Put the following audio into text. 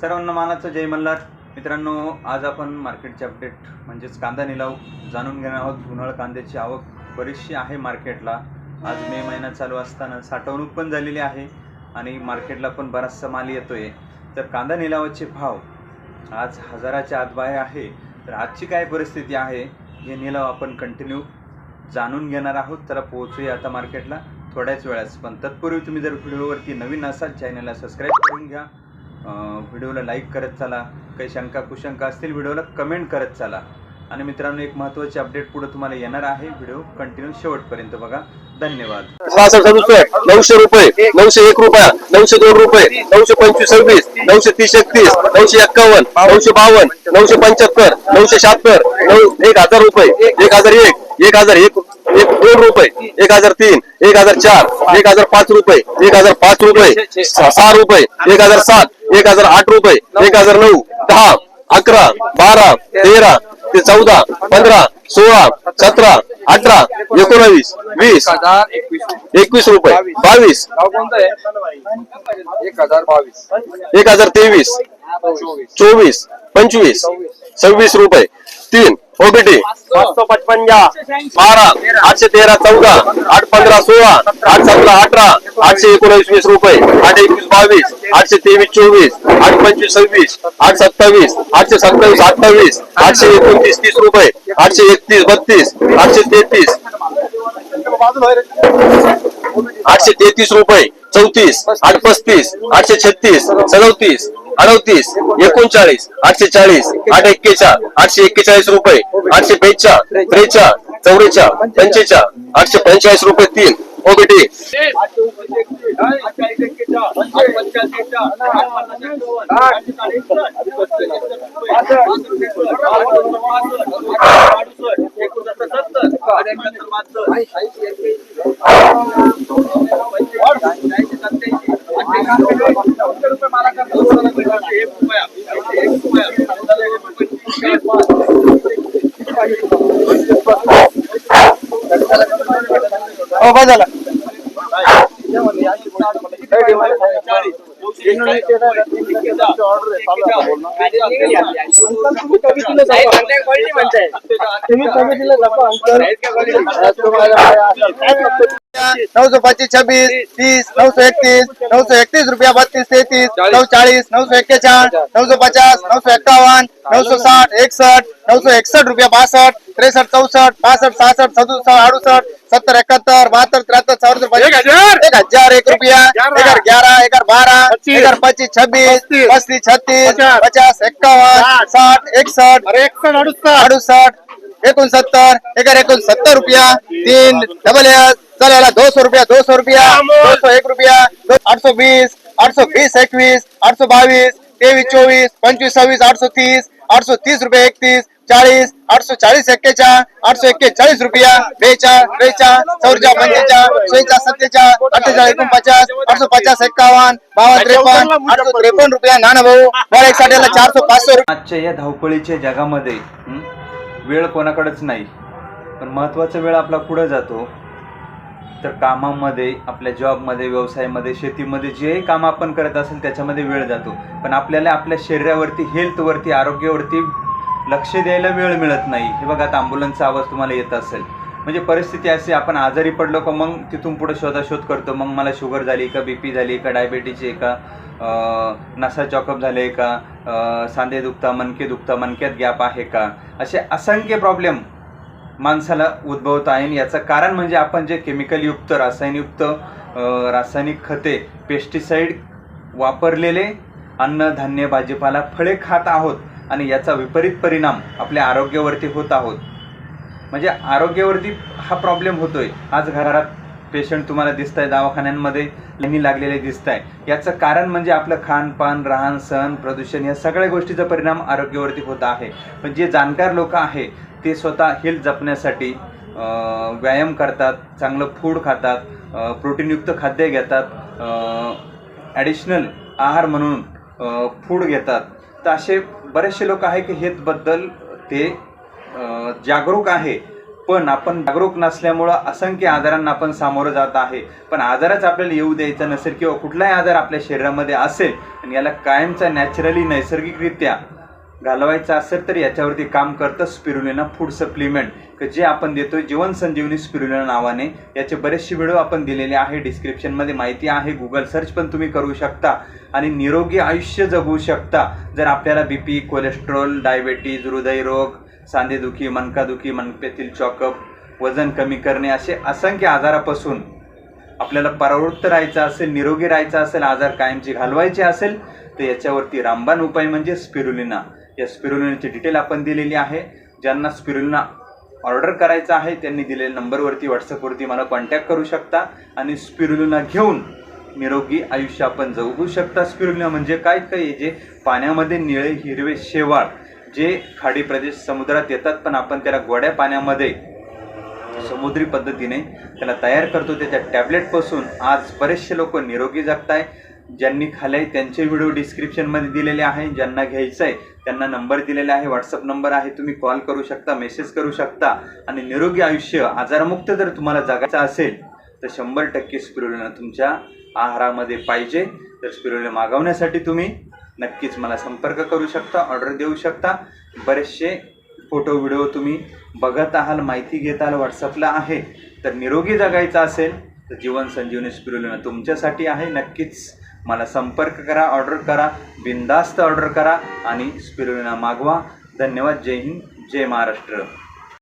सर्वांना मानाचं जय मल्हार. मित्रांनो आज आपण मार्केटचे अपडेट म्हणजेच कांदा निलाव जाणून घेणार आहोत. उन्हाळ कांद्याची आवक बरीचशी आहे मार्केटला. आज मे महिना चालू असताना साठवणूक पण झालेली आहे आणि मार्केटला पण बराचसा माल येतो आहे तर कांदा निलावाचे भाव आज हजाराच्या आत बाहेर आहे. तर आजची काय परिस्थिती आहे हे निलाव आपण कंटिन्यू जाणून घेणार आहोत. त्याला पोहोचूया आता मार्केटला थोड्याच वेळाच पण तत्पूर्वी तुम्ही जर व्हिडिओवरती नवीन असाल चॅनलला सबस्क्राईब करून घ्या. व्हिडिओला लाईक करत चला. काही शंका कुशंका असतील व्हिडिओला कमेंट करत चला. आणि मित्रांनो एक महत्वाची अपडेट पुढे तुम्हाला येणार आहे. व्हिडिओ कंटिन्यू शेवटपर्यंत बघा. धन्यवाद. नऊशे रुपये नऊशे एक रुपया नऊशे दोन रुपये नऊशे पंचवीस सव्वीस नऊशे तीस एकतीस नऊशे एक्कावन्न नऊशे बावन्न नऊशे पंच्याहत्तर नऊशे शहात्तर नऊ एक हजार रुपये एक हजार एक एक हजार एक एक दोन रुपये एक हजार तीन एक हजार चार एक हजार पाच रुपये एक हजार पाच रुपये सहा रुपये एक हजार सात एक हजार आठ रुपये एक हजार नऊ दहा अकरा बारा तेरा ते चौदा पंधरा सोळा सतरा अठरा एकोणावीस वीस एकवीस रुपये बावीस एक हजार बावीस एक हजार तेवीस चोवीस पंचवीस सव्वीस रुपये तीन ओबीटी पाचशे पचपंजा बारा आठशे तेरा चौदा आठ पंधरा सोळा आठ सतरा अठरा आठशे एकोणवीस वीस रुपये आठ एकवीस बावीस आठशे तेवीस चोवीस आठ पंचवीस सव्वीस आठ सत्तावीस आठशे सत्तावीस अठ्ठावीस आठशे एकोणतीस तीस रुपये आठशे एकतीस बत्तीस आठशे तेहतीस आठशे तेहतीस रुपये चौतीस आठ पस्तीस आठशे छत्तीस सदोतीस अडतीस एकोणचाळीस आठशे चाळीस आठ एक्केचाळ आठशे एक्केचाळीस रुपये आठशे बेचाळ त्रेचाळ चौवेचाळ पंचेचाळ आठशे पंचेचाळीस रुपये तीन ओबीटी हो काय झालं? तुम्ही बस झाला नऊशे पच्चीस छब्बीस तीस नौ सौ इकतीस नौ सौ इकतीस रुपया बत्तीस तैतीस नौ चालीस नौ सौ इक्याचार नौ सौ पचास नौ सौ इक्यावन नौ सौ साठ इकसठ नौ सौ इकसठ रुपया बासठ तिरसठ चौसठ पासष्ट सहासष्ट सदुसठ अडुसठ सत्तर इकहत्तर बहत्तर त्र्याहत्तर चौहत्तर एक हज़ार. एक हज़ार एक रुपया एक ग्यारह एक बारह. एक पच्चीस छब्बीस. पस्तीस छत्तीस पचास. इक्यावन साठ एकसठ अड़सठ अडुसठ एकोणसत्तर एक एकोणसत्तर रुपया तीन डबल एस चला दो सौ रुपया दो सौ रुपया दो सौ एक रुपया आठ सौ बीस आठ सौ बीस एकवीस आठ सौ बावीस तेवीस चोवीस पंचवीस सव्वीस आठ सौ तीस आठ सौ तीस रुपये एकतीस चाळीस आठ सौ चाळीस एक्केचाळ आठ सौ एक्केचाळीस रुपया बेचा त्रेचाळ चौरच्या पंचेचाळ शेचा सत्तेचाळ अठ्ठेचाळीस एकोणपचास आठ सौ पचास एक्कावन्न बावन्न त्रेपन्न आठ सौ त्रेपन्न रुपया नाना भाऊ बरं एक साठीला चार सौ पाच आजच्या या धावपळीच्या जगामध्ये वेळ कोणाकडेच नाही. पण महत्त्वाचा वेळ आपला पुढं जातो? तर कामामध्ये आपल्या जॉबमध्ये व्यवसायामध्ये शेतीमध्ये जे काम आपण करत असेल त्याच्यामध्ये वेळ जातो. पण आपल्याला आपल्या शरीरावरती हेल्थवरती आरोग्यावरती लक्ष द्यायला वेळ मिळत नाही. हे बघा आता ॲम्ब्युलन्सचा आवाज तुम्हाला येत असेल. म्हणजे परिस्थिती अशी आपण आजारी पडलो का मग तिथून पुढे शोधाशोध करतो. मग मला शुगर झाली का बी पी झाली का डायबेटीज आहे का नसा चॉकअप झाले का सांधे दुखता मनके दुखता मनक्यात गॅप आहे का? असे असंख्य प्रॉब्लेम माणसाला उद्भवत आहे आणि याचं कारण म्हणजे आपण जे केमिकलयुक्त रासायनयुक्त रासायनिक खते पेस्टिसाईड वापरलेले अन्नधान्य भाजीपाला फळे खात आहोत. आणि याचा विपरीत परिणाम आपल्या आरोग्यावरती होत आहोत. म्हणजे आरोग्यावरती हा प्रॉब्लेम होतोय. आज घरात पेशंट तुम्हाला दिसत आहे दवाखान्यांमध्ये लाईनी लागलेले दिसत आहे याचं कारण म्हणजे आपलं खानपान राहण सहन प्रदूषण या सगळ्या गोष्टीचा परिणाम आरोग्यावरती होत आहे. पण जे जाणकार लोक आहे ते स्वतः हेल्थ जपण्यासाठी व्यायाम करतात चांगलं फूड खातात प्रोटीनयुक्त खाद्य घेतात ॲडिशनल आहार म्हणून फूड घेतात. तर असे बरेचसे लोक आहे की हेल्थबद्दल ते जागरूक आहे. पण आपण जागरूक नसल्यामुळं असंख्य आजारांना आपण सामोरं जात आहे. पण आजारच आपल्याला येऊ द्यायचा नसेल किंवा कुठलाही आजार आपल्या शरीरामध्ये असेल आणि याला कायमचा नॅचरली नैसर्गिकरित्या घालवायचं असेल तर याच्यावरती काम करतं स्पिरुलिना फूड सप्लिमेंट जे आपण देतोय जीवन संजीवनी स्पिरुलिना नावाने. याचे बरेचसे व्हिडिओ आपण दिलेले आहे. डिस्क्रिप्शनमध्ये माहिती आहे. गुगल सर्च पण तुम्ही करू शकता. आणि निरोगी आयुष्य जगू शकता. जर आपल्याला बी पी कोलेस्ट्रॉल डायबेटीज हृदयरोग सांधेदुखी मनकादुखी मनपेतील चॉकअप वजन कमी करणे असे असंख्य आजारापासून आपल्याला परावृत्त राहायचं असेल निरोगी राहायचं असेल आजार कायमची घालवायचे असेल तर याच्यावरती रामबाण उपाय म्हणजे स्पिरुलिना. या स्पिरुलिनाची डिटेल आपण दिलेली आहे. ज्यांना स्पिरुलिना ऑर्डर करायचा आहे त्यांनी दिलेल्या नंबरवरती व्हॉट्सअपवरती मला कॉन्टॅक्ट करू शकता आणि स्पिरुलिना घेऊन निरोगी आयुष्य आपण जगू शकता. स्पिरुलिना म्हणजे काय? काय जे पाण्यामध्ये निळे हिरवे शेवाळ जे खाडी प्रदेश समुद्रात येतात पण आपण त्याला गोड्या पाण्यामध्ये समुद्री पद्धतीने त्याला तयार करतो. त्याच्या टॅबलेटपासून आज बरेचसे लोक निरोगी जगताय. ज्यांनी खाल्ले त्यांचे व्हिडिओ डिस्क्रिप्शनमध्ये दिलेले आहे. ज्यांना घ्यायचं आहे त्यांना नंबर दिलेला आहे. व्हॉट्सअप नंबर आहे. तुम्ही कॉल करू शकता मेसेज करू शकता. आणि निरोगी आयुष्य आजारमुक्त जर तुम्हाला जगायचं असेल तर शंभर टक्के स्पिरुलिना तुमच्या आहारामध्ये पाहिजे. तर स्पिरुलिना मागवण्यासाठी तुम्ही नक्कीच मला संपर्क करू शकता ऑर्डर देऊ शकता. बरेचसे फोटो व्हिडिओ तुम्ही बघत आहाल माहिती घेत आहाल व्हॉट्सअपला आहे. तर निरोगी जगायचं असेल तर जीवन संजीवनी स्पिरुलिना तुमच्यासाठी आहे. नक्कीच मला संपर्क करा ऑर्डर करा बिंदास्त ऑर्डर करा आणि स्पिरुलिना मागवा. धन्यवाद. जय हिंद जय महाराष्ट्र.